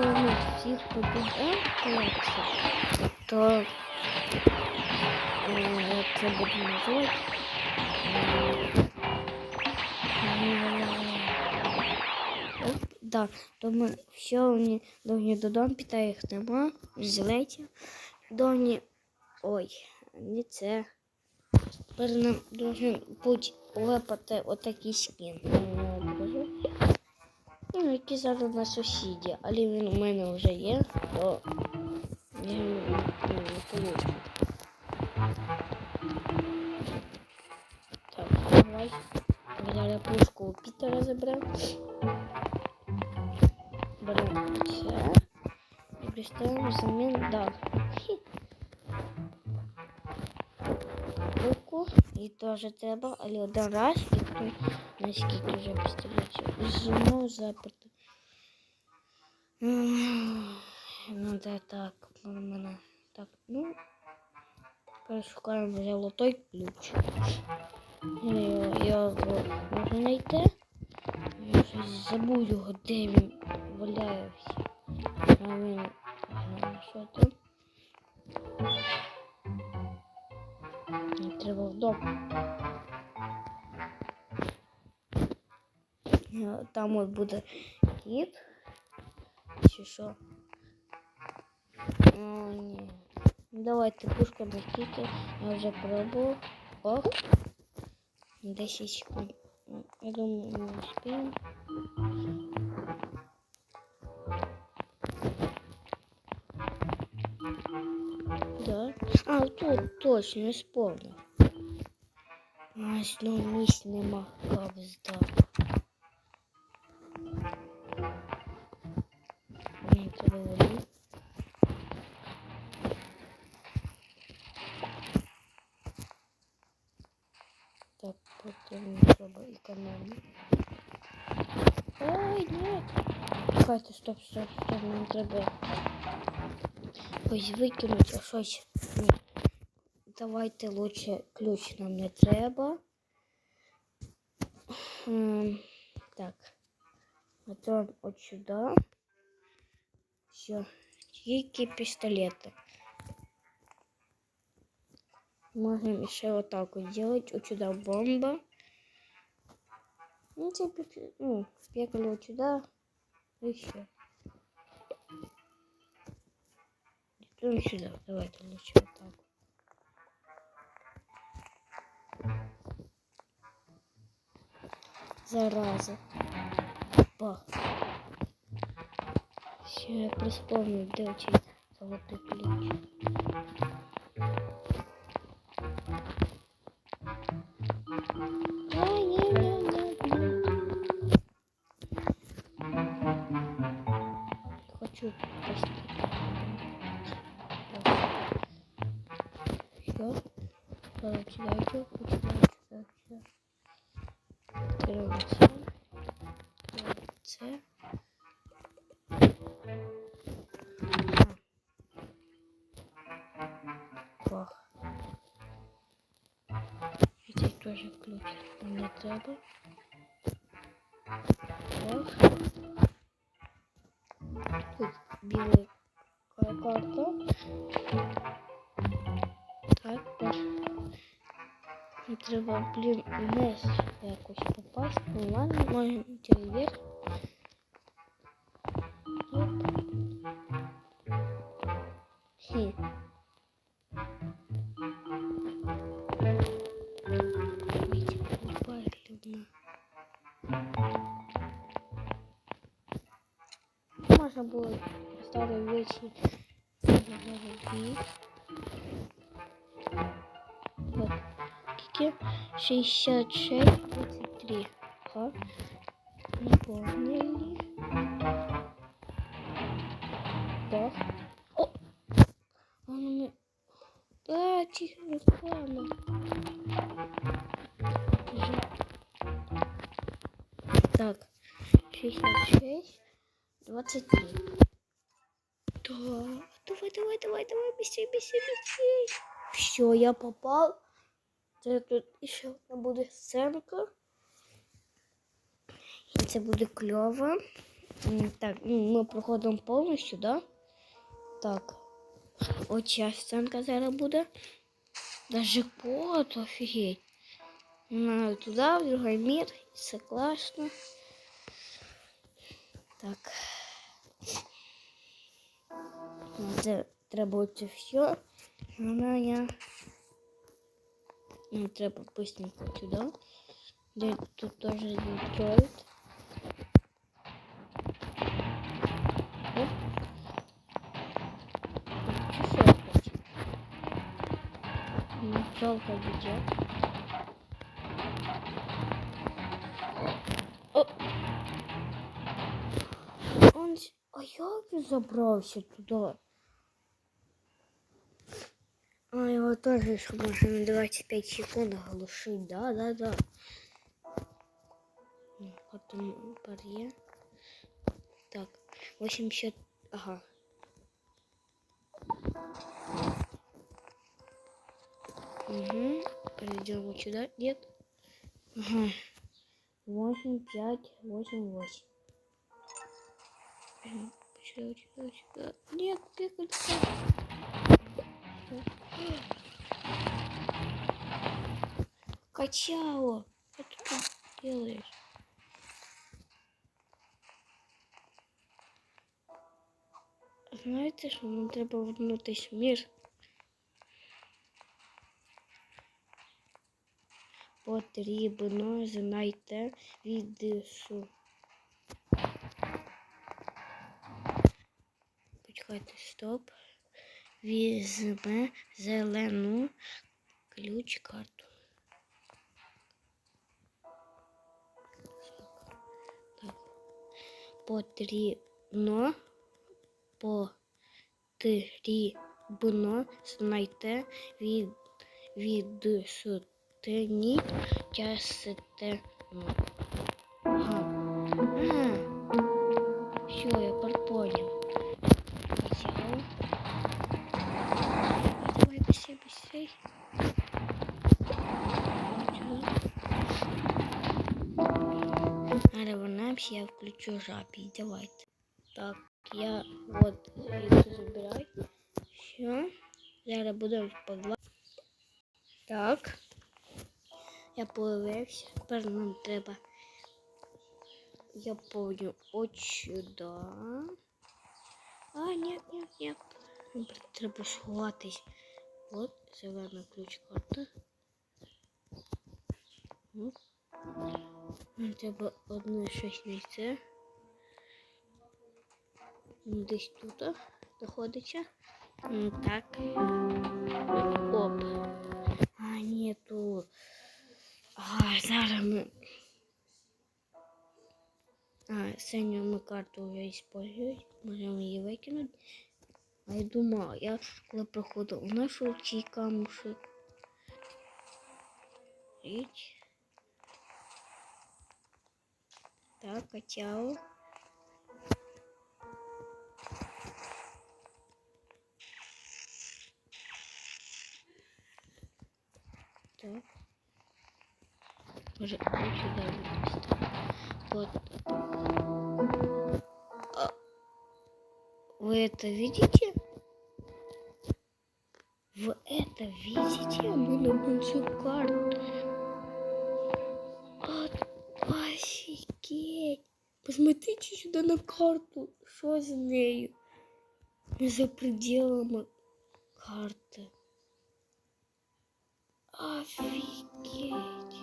якщо ми всіх побідемо колекцію, то е, як це буде називати? Оп, Да, то ми все вони довгі додому піти, їх нема, злеті. Довгі. Ой, не це. Тепер нам должен бути випати отакий скін. Я вам покажу. Ну, який зараз на сусіді, але він у мене вже є, то я його ну, не получу. Так, давай. Зараз пушку у Пітера заберемо. Беремо це. І представимо взамін дав. Хі. Руку. І теж треба, але один раз і то наскільки вже пістолетів. Знову заперти. М, Ну, де так, у мене так, ну. Перешукаємо золотой ключ. Його, його можна знайти. Я щось його, де він валяється. А він що там. Мені треба вдома. Е, Там от буде кіт. Чи що? О, ні. Ну, Давайте пушка на кіті. Я вже пробував. Ох. 10 секунд. Ну, Я думаю, мы успеем. А, тут точно не вспомнил. А, знову місць нема, як здав. Мені треба води. Так, потім треба економити. Ой, нет. Чекайте, стоп, стоп, стоп, нам треба ось викинути, а щось. Ні. Давайте лучше ключ нам не треба. Так. Готовим от сюди. Все. Тільки пістолети. Можем еще вот так вот делать. Вот сюда бомба. Ну, типа, ну, пекали вот сюда. И все. Ну, сюда. Давайте лучше вот Зараза. Бах. Все, я приспомнил, где учить золотой ключ. Ай, треба. Бах. Тут біла карта. Так, бах. І треба, блін, вниз якось попасть. Ну ладно, можемо йти вверх. Оп. 66 23. Ага. Не помнили. Да. О! Он. А, тихо, реклама. Же- Так, 66, 23. Да, давай, давай, давай, давай, быстрее, быстрее, быстрее. Все, я попал. Це тут ще одна буде сценка. І це буде кльово. Так, ну, ми проходимо повністю, да? Так. От ця сценка зараз буде. Даже кот, офігеть. Ну, туди, в другий мір. Все класно. Так. Це треба це все. Вона я. Ну, треба быстренько сюди. Де тут теж Детройт. Оп. Чи що я хочу? Ну, Пчелка идет. О! Он... А як він забрався туди? А, его тоже ж можно на 25 секунд оглушить. Да, да, да. Ну, Потом паре. Так, 80... Ага. Угу. Перейдем вот сюда. Нет. Ага. 8, 5, 8, 8. Сюда, сюда, сюда. Нет, ты куда? Качало. Что ты делаешь? Знаєте, що нам треба вернутися в мір? Потрібно знайти відсу. Почекайте, стоп. Візьме зелену ключ карту. Потрібно потрібно знайти від відсутні частину. Ага. А, все, я понял. Взял. Давай быстрей, быстрей. Надо вернемся, я включу жабі. Давайте. Так, я вот звідси забирай. Все. Зараз будемо в подвал. Так. Я появився. Тепер нам треба. Я помню от сюда. А, нет, нет, нет. Нам треба сховатись. Вот зелена ключ карта. Оп. Нам треба одне щось знайти. Ну, Десь тут знаходиться. М, Так. Оп. А, нету. А, зараз ми. А, синю ми карту вже использують. Можемо її викинути. А я думала, я коли проходив, знайшов цей камушек. Річ. Так, качало. Так. Ось сюди винести. Вот. А, Вы это видите? Вы это видите? Мы на большую карту. От-. Посмотрите сюда на карту. Что за нею? Мы за пределами карты. Офигеть.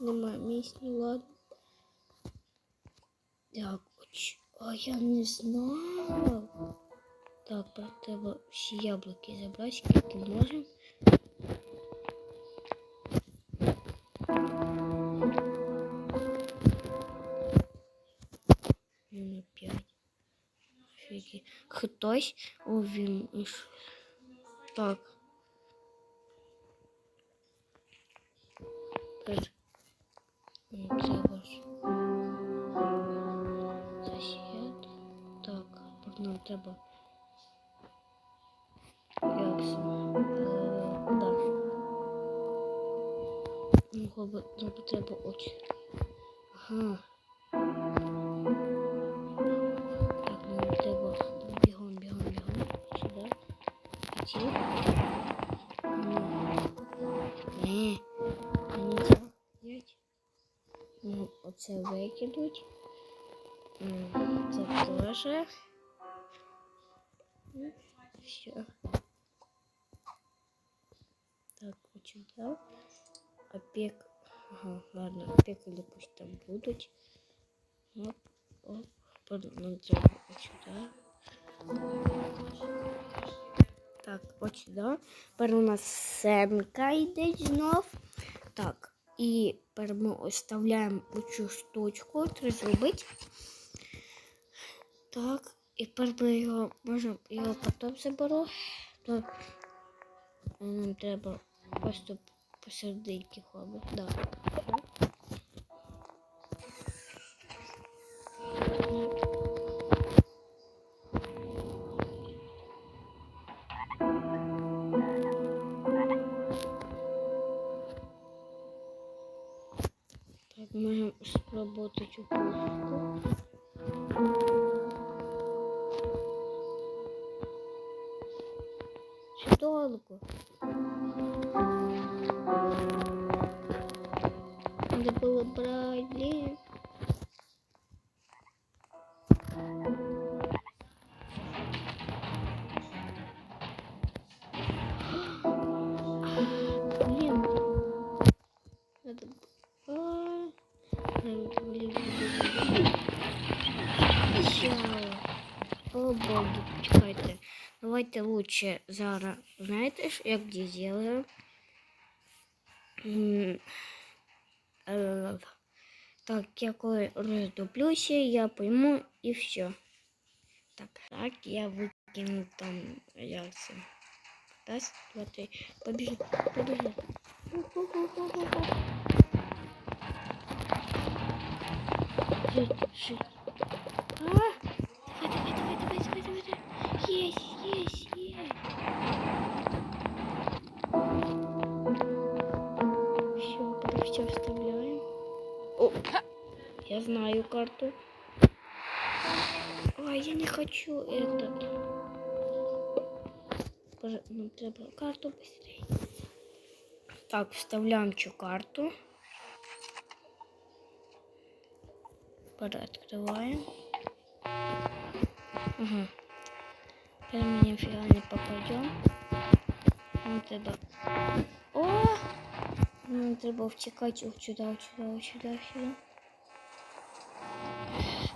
Нема місць, ну ладно. Так, оч- а я не знав. Так, про треба всі яблуки забрати, скільки можемо. Номер п'ять. Офігеть. Хтось увім. Так. Тепер м, це ваш сосед. Так, тепер нам треба. Як це? Е, да. Ну, хоби- Нам треба очі. Ага. Не. нельзя взять. Ну, оце викинуть. Это тоже. Ну, Все. Так, очень да. Опек. Ага, ладно, опек или пусть там будут. Ну, оп, оп, поднадзор сюда. Так, от сюди. Тепер у нас семка йде знов. Так, і тепер ми оставляємо оцю штучку, треба зробити. Так, і тепер ми його можемо його потім заберу. То нам треба просто посерединки хлопець. Да. Так, Можем сработать упаковку. Долго? Надо было брать, Давайте лучше зараз. Знаєте, ж, як де зробимо? М, е, Так, я коли роздоблюся, я пойму і все. Так, так, я викину там як це. Раз, два, три. Побіжи, побіжи. Ху-ху-ху-ху-ху. Жить, жить. А! Есть, есть, есть. Все, потом все вставляем. О, я знаю карту. Ой, я не хочу этот. Нам треба карту быстрее. Так, вставляем цю карту. Открываем. Ага. Теперь мы нифига не попадем. Нам треба. О! Нам треба втікати от сюди, от сюди, от сюди, от сюди.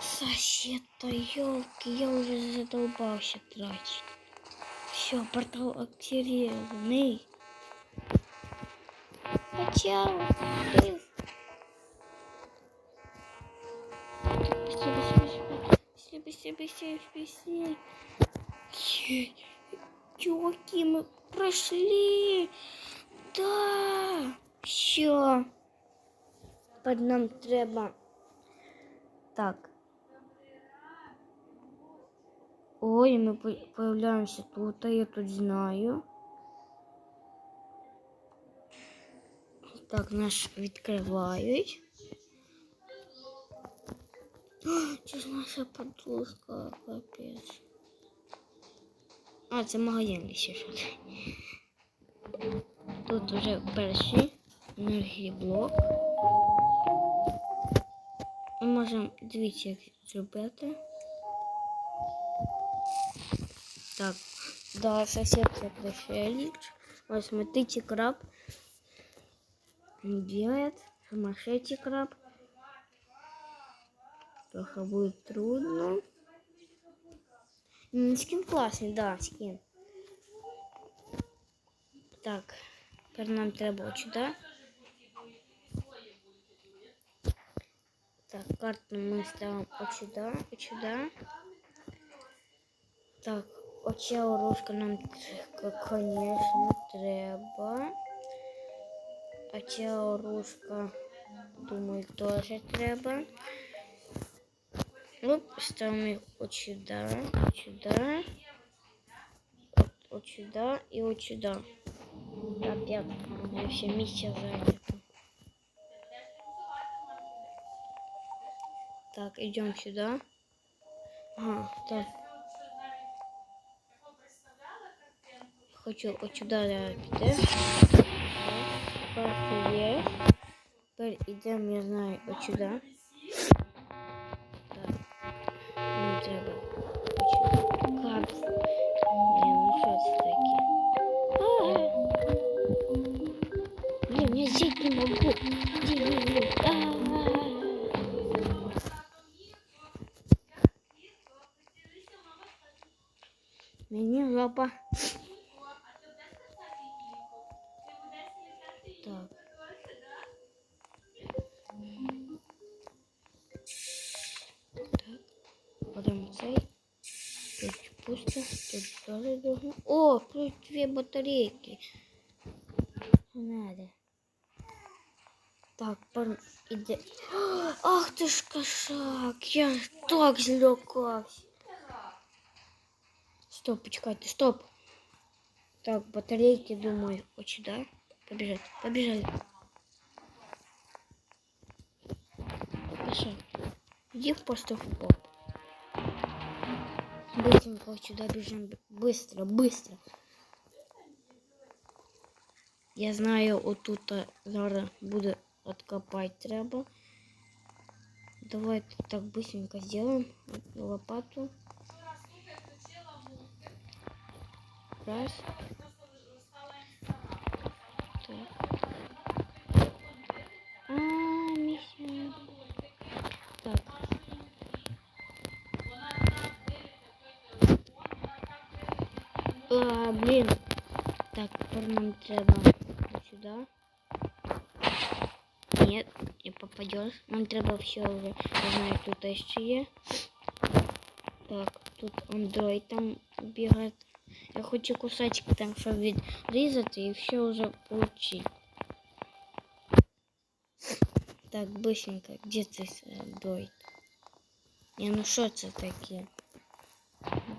Сосед-то, елки, я уже задолбался тратить. Все, портал активированный. Быстрее, быстрее, быстрее, быстрее, быстрее. Чуваки, мы прошли. Да. Все. Под нам треба. Так. Ой, мы по- появляемся тут, а я тут знаю. Так, наш відкривають. Це наша подушка, капець. А, це магазин ще. Тут уже перший енергіблок. Ми можемо дивіться, як зробити. Так, да, сосед це пришелец. Вот смотрите, краб делает. Сумасшедший краб. Плохо будет трудно. Скин классный, да, скин. Так, нам треба от сюди. Так, карту ми ставимо от сюди, от сюди. Так, оця оружка нам, звісно, треба. А ця оружка, думаю, теж треба. Оп, ставимо їх от сюди, от сюди. От, от сюди і от сюди. Опять уже все місця зайнято. Так, идем сюда. Ага, так. Хочу от сюди я піти. Карта є. Тепер йдемо, я знаю, от сюди. треба. Клапс. Ні, ну що це таке? А! Блін, я жити не можу. Мені жопа. Цей. Тут пусто. Тут тоже должно. О, плюс две батарейки. Надо. Так, пар... іде. Ах ти ж кошак, я так злякався. Стоп, почекайте, стоп. Так, батарейки, думаю, вот сюда. Побежать, побежали. Пошел. Иди просто в поп. Быстренько сюда бежим. Быстро, быстро. Я знаю, отут зараз буде откопать треба. Давай так быстренько сделаем лопату. Раз. нам треба вот сюда. Нет, не попадешь. Нам треба все уже. Я знаю, тут ще є. Так, тут андроид там бігає. Я хочу кусачки там, щоб відрізати і все вже получить. Так, быстренько, где ты, андроид? Не, ну что это такие?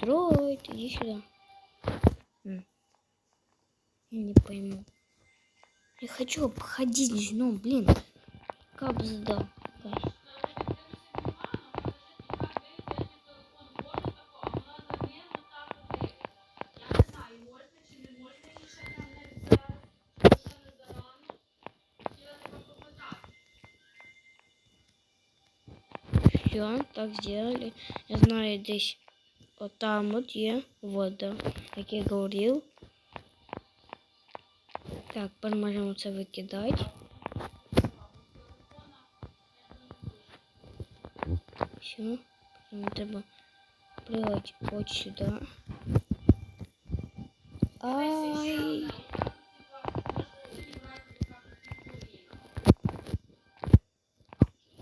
Дроид, иди сюда. Я не пойму. Я хочу обходить, ну, блин. Капсда. какая. Все, так сделали. Я знаю, здесь вот там вот є вода, як я говорив. Так, можемо це викидати. Все, нам треба прыгать вот сюда. Ай.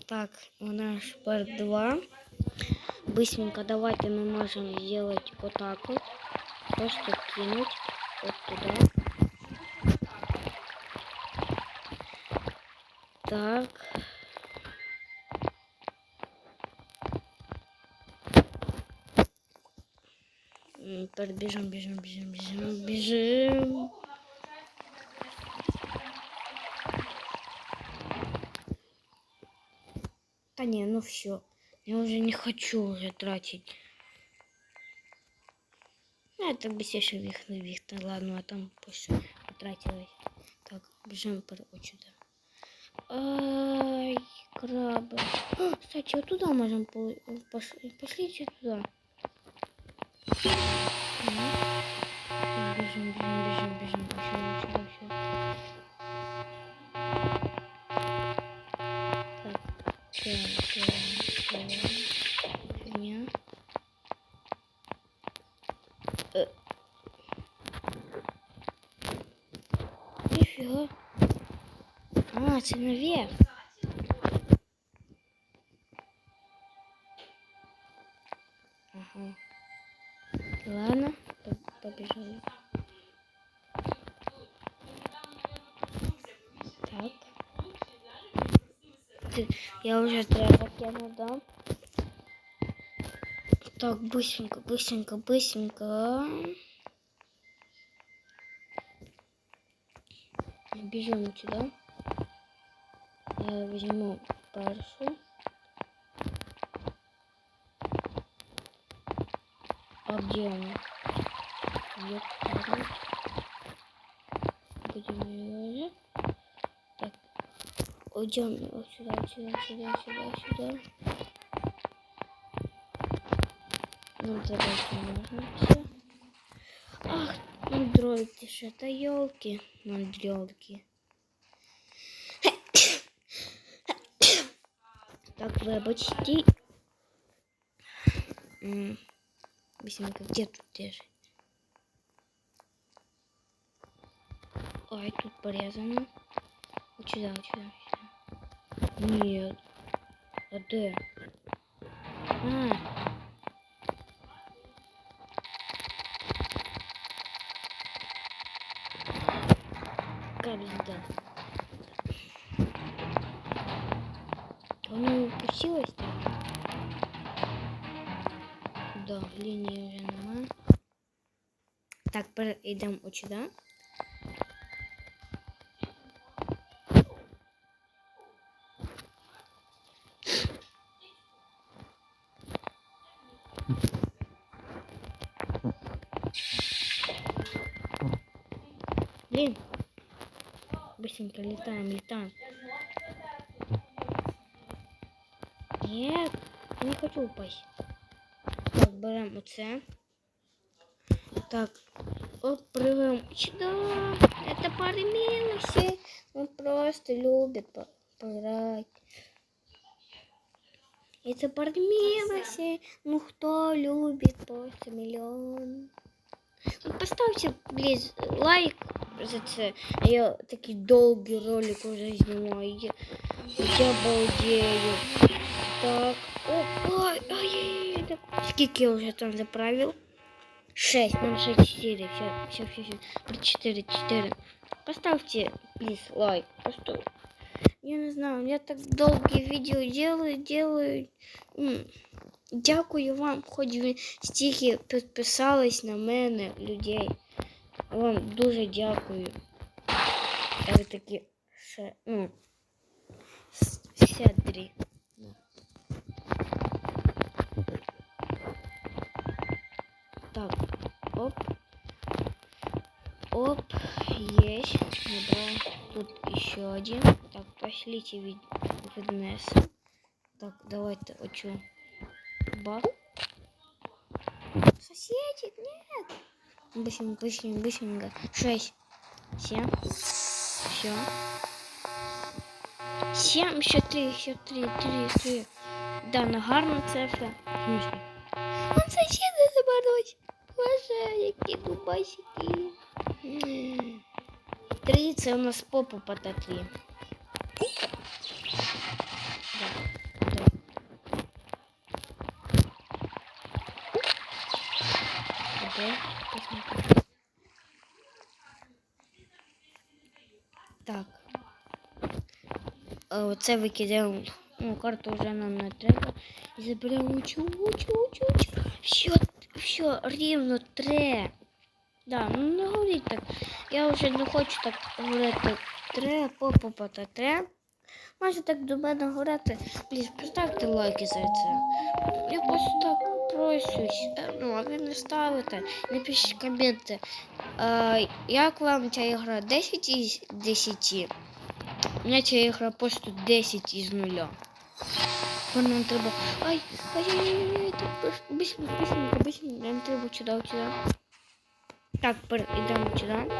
Так, у нас пар 2. Быстренько давайте мы можем сделать вот так вот. Просто кинуть вот туда. Так. Бежим, бежим, бежим, бежим, бежим. Да не, ну все. Я уже не хочу уже тратить. Ну, это еще вих на вих. Да ладно, а там пусть потратилась. Так, бежим по сюда. Ай, крабы. Кстати, вот туда можем по- пошли, пошлите туда. Бежим, бежим, бежим, бежим. Сюда, сюда, сюда. Так, так, Ты- Я уже треба кину дам. Так, быстренько, быстренько, быстренько. Бежим сюда. Я возьму першу. А где она? Уйдем вот сюда, вот сюда, сюда, сюда, сюда. Ну, давайте можно все. Ах, ну же, это елки. Ну, так, вы почти... Бисминка, где тут держит? Ой, тут порезано. Вот сюда, вот сюда. вот сюда. Нет. А где? А. Кабель, да. Оно упустилось там? Да, лінії вже нема. Так, перейдемо от Блин. Быстренько летаем, летаем. Нет, не хочу упасть. Так, берем оце. Так, оп, прыгаем. Сюда. Это пары милости. Он просто любит по- поиграть. Это пары милости. Ну кто любит просто миллион. Ну, поставьте, близ, лайк за це. Я такий довгий ролик уже знімаю. Я, я балдею. Так. О, ой, ой, ой, ой, так. Скільки я вже там заправил? 6, нам 6, 4, все, все, все, все. 4, 4. Поставьте, плиз, лайк. Просто, я не знаю, я так долгие видео делаю, делаю. М, Дякую вам, хоч ви стільки підписались на мене, людей. Вам дуже дякую. А ви такі ще, ну, щедрі. Так, оп. Оп, есть. Набрал. Тут еще один. Так, пошлите вид Виднеса. Так, давайте очу. Бах. Соседи, нет. Быстренько, быстренько, быстренько. Шесть. Семь. Все. Семь, еще три, еще три, три, три. Да, на гарна цифра. Смысле? Он сусіди заберуть. Боже, які дубасики. Три, це у нас попу потекли. Да, Оце викидаємо. Ну, карту вже нам не треба. І заберемо учу, учу, учу, учу. Все, все, рівно тре. Да, ну не говоріть так. Я вже не хочу так говорити. Тре, попа та тре. Можете так до мене говорити. Пліз, поставте лайки за це. Я просто так просюсь. Е, Ну, а ви не ставите, не пишіть коменти. Е, як вам ця ігра 10 із 10? У меня ця ігра просто 10 із нуля. Бо нам треба. Ай, ай, ай, ай, ай, так быстренько, быстренько, быстренько. Нам треба сюди, сюди. Так, перейдемо сюди.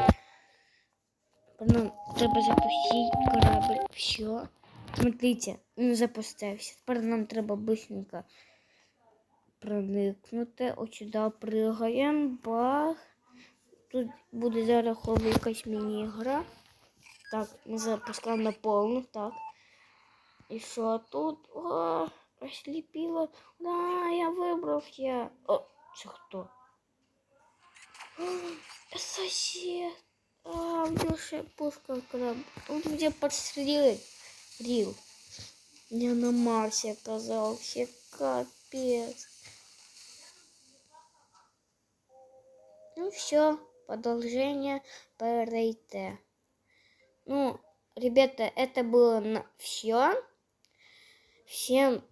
Нам треба запустити корабль. Все. Смотрите, він запустився. Тепер нам треба быстренько проникнути. Ось сюди пригаємо. Бах. Тут буде зараз хова якась міні-гра. Так, ми запускаємо на повну, так. І що тут? О, осліпіло. Да, я вибрав я. О, це хто? О, Сосед. А, у него ще пушка краб. Он где подстрелит. Рил. Я на Марсе оказался. Капец. Ну все, продолжение перейти. Ну, ребята, это было все. Всем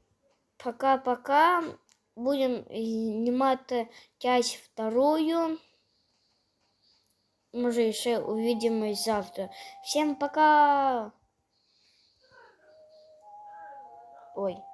пока-пока. Будем снимать часть вторую. Може, ще увидимось завтра. Всем пока! Ой.